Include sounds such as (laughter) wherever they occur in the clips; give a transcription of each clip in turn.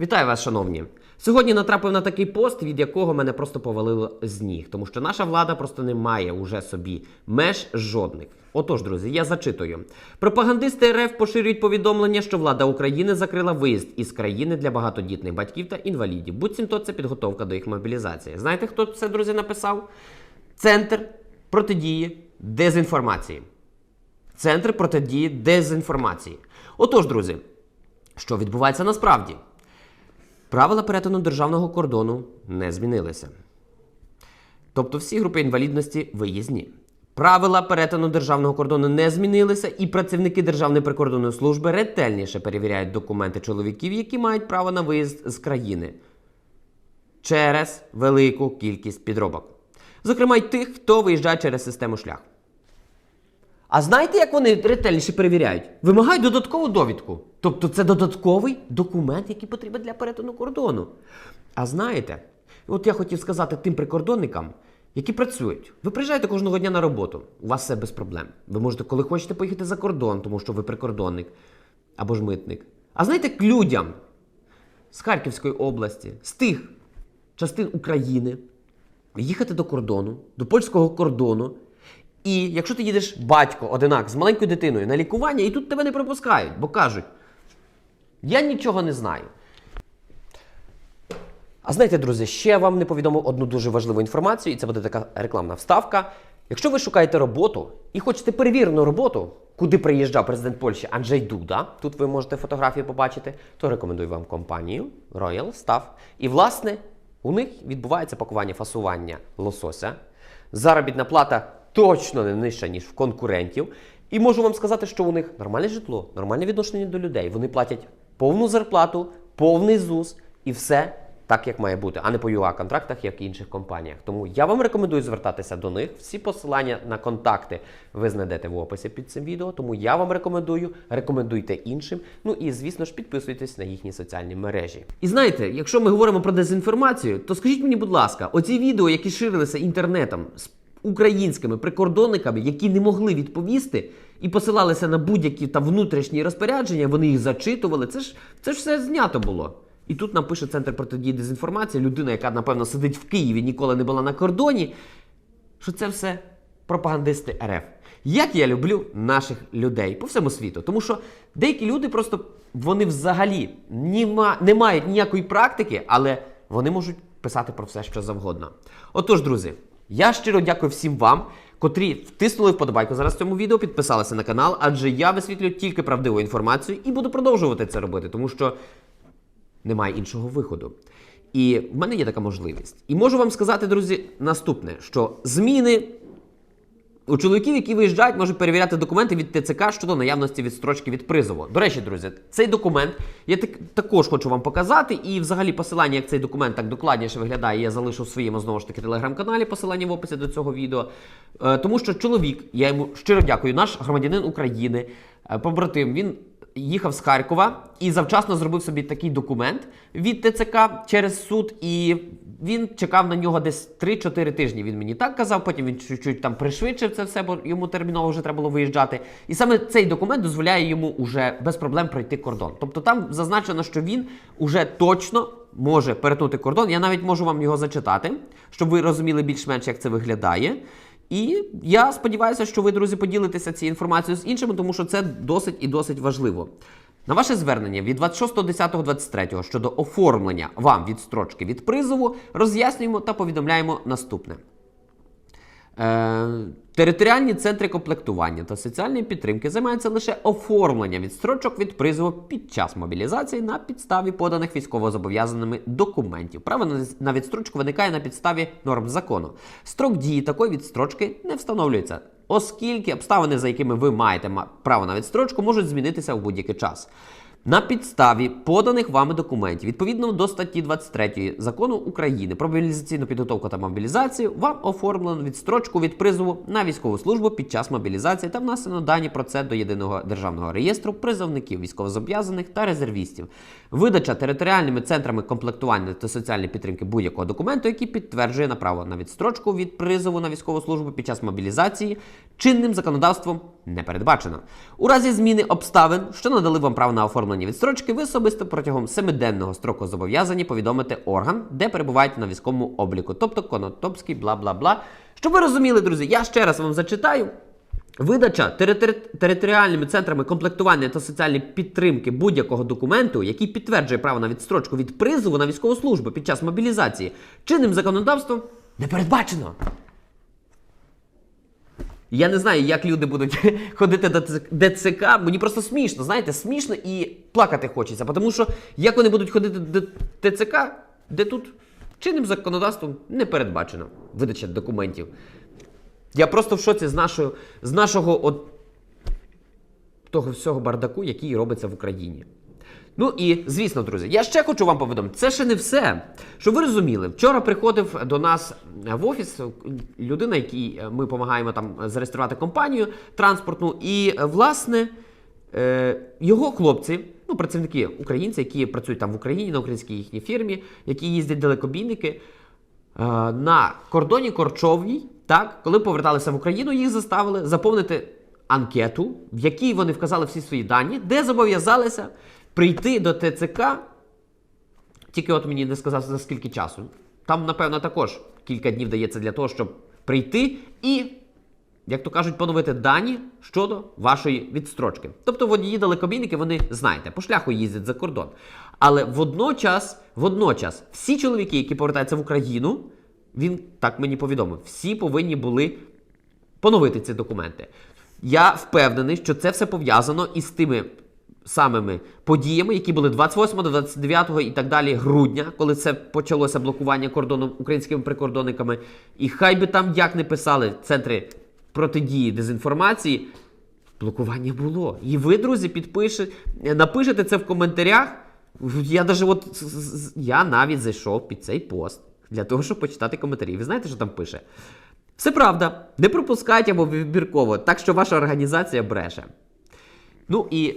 Вітаю вас, шановні. Сьогодні натрапив на такий пост, від якого мене просто повалило з ніг, тому що наша влада просто не має уже собі меж жодних. Отож, друзі, я зачитую. Пропагандисти РФ поширюють повідомлення, що влада України закрила виїзд із країни для багатодітних батьків та інвалідів. Буцімто це підготовка до їх мобілізації. Знаєте, хто це, друзі, написав? Центр протидії дезінформації. Центр протидії дезінформації. Отож, друзі, що відбувається насправді? Правила перетину державного кордону не змінилися. Тобто всі групи інвалідності виїзні. Правила перетину державного кордону не змінилися, і працівники Державної прикордонної служби ретельніше перевіряють документи чоловіків, які мають право на виїзд з країни через велику кількість підробок. Зокрема, й тих, хто виїжджає через систему шлях. А знаєте, як вони ретельніше перевіряють? Вимагають додаткову довідку. Тобто це додатковий документ, який потрібен для перетину кордону. А знаєте, от я хотів сказати тим прикордонникам, які працюють. Ви приїжджаєте кожного дня на роботу, у вас все без проблем. Ви можете, коли хочете, поїхати за кордон, тому що ви прикордонник або ж митник. А знаєте, к людям з Харківської області, з тих частин України, їхати до кордону, до польського кордону. І якщо ти їдеш батько, одинак, з маленькою дитиною на лікування, і тут тебе не пропускають, бо кажуть: я нічого не знаю. А знаєте, друзі, ще вам не повідомив одну дуже важливу інформацію, і це буде така рекламна вставка. Якщо ви шукаєте роботу і хочете перевірену роботу, куди приїжджав президент Польщі Анджей Дуда, тут ви можете фотографії побачити, то рекомендую вам компанію Royal Staff. І власне у них відбувається пакування фасування лосося. Заробітна плата точно не нижча, ніж в конкурентів. І можу вам сказати, що у них нормальне житло, нормальне відношення до людей. Вони платять повну зарплату, повний ЗУС і все так, як має бути, а не по ЮА контрактах, як і інших компаніях. Тому я вам рекомендую звертатися до них. Всі посилання на контакти ви знайдете в описі під цим відео. Тому я вам рекомендую, рекомендуйте іншим. Ну і звісно ж підписуйтесь на їхні соціальні мережі. І знаєте, якщо ми говоримо про дезінформацію, то скажіть мені, будь ласка, оці відео, які ширилися інтернетом з українськими прикордонниками, які не могли відповісти і посилалися на будь-які та внутрішні розпорядження, вони їх зачитували. Це ж це ж все знято було. І тут нам пише центр протидії дезінформації, людина, яка напевно сидить в Києві, ніколи не була на кордоні. Що це все пропагандисти РФ. Як я люблю наших людей по всьому світу, тому що деякі люди просто вони взагалі німа, не мають ніякої практики, але вони можуть писати про все, що завгодно. Отож, друзі, я щиро дякую всім вам, котрі втиснули вподобайку зараз цьому відео, підписалися на канал, адже я висвітлюю тільки правдиву інформацію і буду продовжувати це робити, тому що немає іншого виходу. І в мене є така можливість. І можу вам сказати, друзі, наступне: що зміни у чоловіків, які виїжджають, можуть перевіряти документи від ТЦК щодо наявності відстрочки від призову. До речі, друзі, цей документ я так, також хочу вам показати. І взагалі посилання, як цей документ так докладніше виглядає, я залишу в своєму знову ж таки телеграм-каналі. Посилання в описі до цього відео. Е, тому що чоловік, я йому щиро дякую, наш громадянин України, е, побратим, він їхав з Харкова і завчасно зробив собі такий документ від ТЦК через суд, і він чекав на нього десь 3-4 тижні. Він мені так казав. Потім він чуть-чуть там пришвидшив це все, бо йому терміново вже треба було виїжджати. І саме цей документ дозволяє йому уже без проблем пройти кордон. Тобто там зазначено, що він уже точно може перетнути кордон. Я навіть можу вам його зачитати, щоб ви розуміли більш-менш, як це виглядає. І я сподіваюся, що ви, друзі, поділитеся цією інформацією з іншими, тому що це досить і досить важливо. На ваше звернення від 26.10.23 щодо оформлення вам відстрочки від призову роз'яснюємо та повідомляємо наступне. Е, територіальні центри комплектування та соціальної підтримки займаються лише оформленням відстрочок від призову під час мобілізації на підставі поданих військовозобов'язаними документів. Право на- відстрочку виникає на підставі норм закону. Строк дії такої відстрочки не встановлюється, оскільки обставини, за якими ви маєте право на відстрочку, можуть змінитися у будь-який час. На підставі поданих вами документів, відповідно до статті 23 закону України про мобілізаційну підготовку та мобілізацію, вам оформлено відстрочку від призову на військову службу під час мобілізації та внесено дані про це до єдиного державного реєстру призовників військовозобов'язаних та резервістів. Видача територіальними центрами комплектування та соціальної підтримки будь-якого документу, який підтверджує на право на відстрочку від призову на військову службу під час мобілізації чинним законодавством не передбачено. У разі зміни обставин, що надали вам право на оформлення відстрочки, ви особисто протягом семиденного строку зобов'язані повідомити орган, де перебуваєте на військовому обліку, тобто Конотопський, бла бла бла. Щоб ви розуміли, друзі, я ще раз вам зачитаю. Видача територіальними центрами комплектування та соціальної підтримки будь-якого документу, який підтверджує право на відстрочку від призову на військову службу під час мобілізації, чинним законодавством не передбачено. Я не знаю, як люди будуть (laughs) ходити до ДЦК. Мені просто смішно, знаєте, смішно і плакати хочеться. Тому що як вони будуть ходити до ТЦК, де тут чинним законодавством не передбачено видача документів. Я просто в шоці з нашого, з нашого от, того всього бардаку, який робиться в Україні. Ну і звісно, друзі, я ще хочу вам повідомити, це ще не все. Щоб ви розуміли, вчора приходив до нас в офіс людина, якій ми допомагаємо там зареєструвати компанію транспортну, і власне е, його хлопці, ну працівники українці, які працюють там в Україні на українській їхній фірмі, які їздять далекобійники. е, На кордоні Корчовній, так, коли поверталися в Україну, їх заставили заповнити анкету, в якій вони вказали всі свої дані, де зобов'язалися прийти до ТЦК. Тільки от мені не сказав за скільки часу. Там, напевно, також кілька днів дається для того, щоб прийти і, як то кажуть, поновити дані щодо вашої відстрочки. Тобто водії далекобійники, вони знаєте, по шляху їздять за кордон. Але водночас, водночас, всі чоловіки, які повертаються в Україну, він так мені повідомив, всі повинні були поновити ці документи. Я впевнений, що це все пов'язано із тими самими подіями, які були 28, 29 і так далі грудня, коли це почалося блокування кордону українськими прикордонниками. І хай би там як не писали центри протидії дезінформації, блокування було. І ви, друзі, підпишете, напишете це в коментарях. Я даже от я навіть зайшов під цей пост для того, щоб почитати коментарі. Ви знаєте, що там пише? Все правда, не пропускайте або вибірково, так що ваша організація бреше. Ну і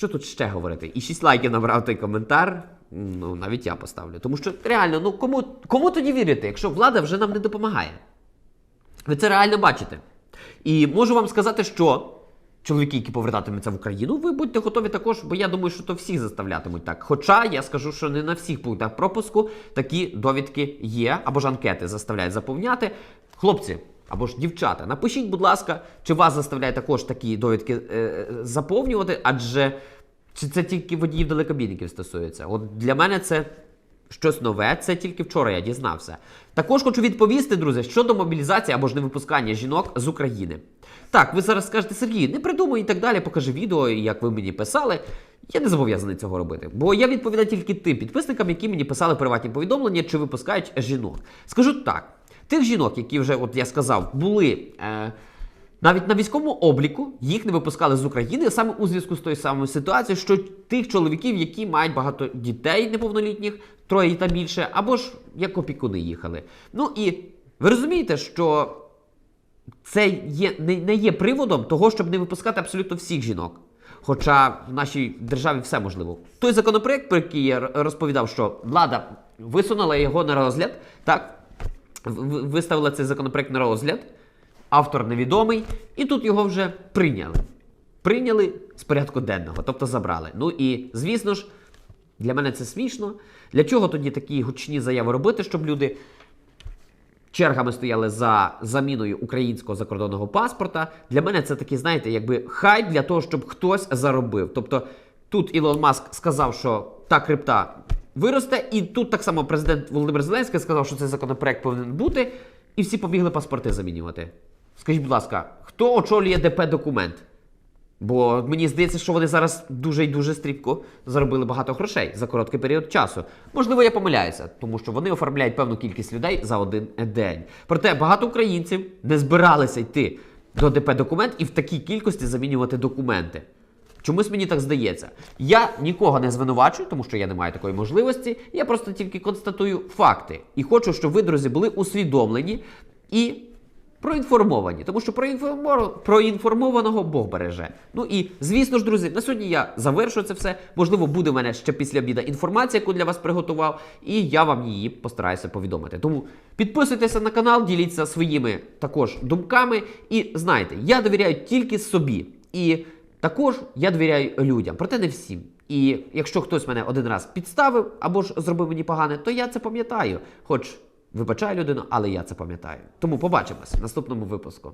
що тут ще говорити? І 6 лайків набрав той коментар. Ну, навіть я поставлю. Тому що реально, ну кому, кому тоді вірити, якщо влада вже нам не допомагає? Ви це реально бачите. І можу вам сказати, що чоловіки, які повертатимуться в Україну, ви будьте готові також, бо я думаю, що то всіх заставлятимуть так. Хоча я скажу, що не на всіх пунктах пропуску такі довідки є, або ж анкети заставляють заповняти. Хлопці. Або ж дівчата, напишіть, будь ласка, чи вас заставляє також такі довідки е, е, заповнювати, адже чи це тільки водіїв далекобійників стосується? От для мене це щось нове, це тільки вчора я дізнався. Також хочу відповісти, друзі, щодо мобілізації або ж невипускання жінок з України. Так, ви зараз скажете, Сергій, не придумай і так далі, покажи відео, як ви мені писали. Я не зобов'язаний цього робити, бо я відповідаю тільки тим підписникам, які мені писали приватні повідомлення, чи випускають жінок. Скажу так: тих жінок, які вже, от я сказав, були. Е, навіть на військовому обліку їх не випускали з України саме у зв'язку з тою самою ситуацією, що тих чоловіків, які мають багато дітей неповнолітніх, троє та більше, або ж як опікуни їхали. Ну і ви розумієте, що це є, не, не є приводом того, щоб не випускати абсолютно всіх жінок. Хоча в нашій державі все можливо. Той законопроект, про який я розповідав, що влада висунула його на розгляд, так, виставила цей законопроект на розгляд, автор невідомий, і тут його вже прийняли. Прийняли з порядку денного, тобто забрали. Ну і звісно ж, для мене це смішно. Для чого тоді такі гучні заяви робити, щоб люди чергами стояли за заміною українського закордонного паспорта. Для мене це такий, знаєте, якби хайп для того, щоб хтось заробив. Тобто тут Ілон Маск сказав, що та крипта виросте, і тут так само президент Володимир Зеленський сказав, що цей законопроект повинен бути, і всі побігли паспорти замінювати. Скажіть, будь ласка, хто очолює ДП документ? Бо мені здається, що вони зараз дуже і дуже стрімко заробили багато грошей за короткий період часу. Можливо, я помиляюся, тому що вони оформляють певну кількість людей за один день. Проте багато українців не збиралися йти до ДП документ і в такій кількості замінювати документи. Чомусь мені так здається. Я нікого не звинувачую, тому що я не маю такої можливості. Я просто тільки констатую факти. І хочу, щоб ви, друзі, були усвідомлені і Проінформовані, тому що проінформо... проінформованого Бог береже. Ну і звісно ж, друзі, на сьогодні я завершу це все. Можливо, буде в мене ще після обіда інформація, яку для вас приготував, і я вам її постараюся повідомити. Тому підписуйтеся на канал, діліться своїми також думками. І знайте, я довіряю тільки собі. І також я довіряю людям, проте не всім. І якщо хтось мене один раз підставив або ж зробив мені погане, то я це пам'ятаю. Хоч вибачаю людину, але я це пам'ятаю. Тому побачимось в наступному випуску.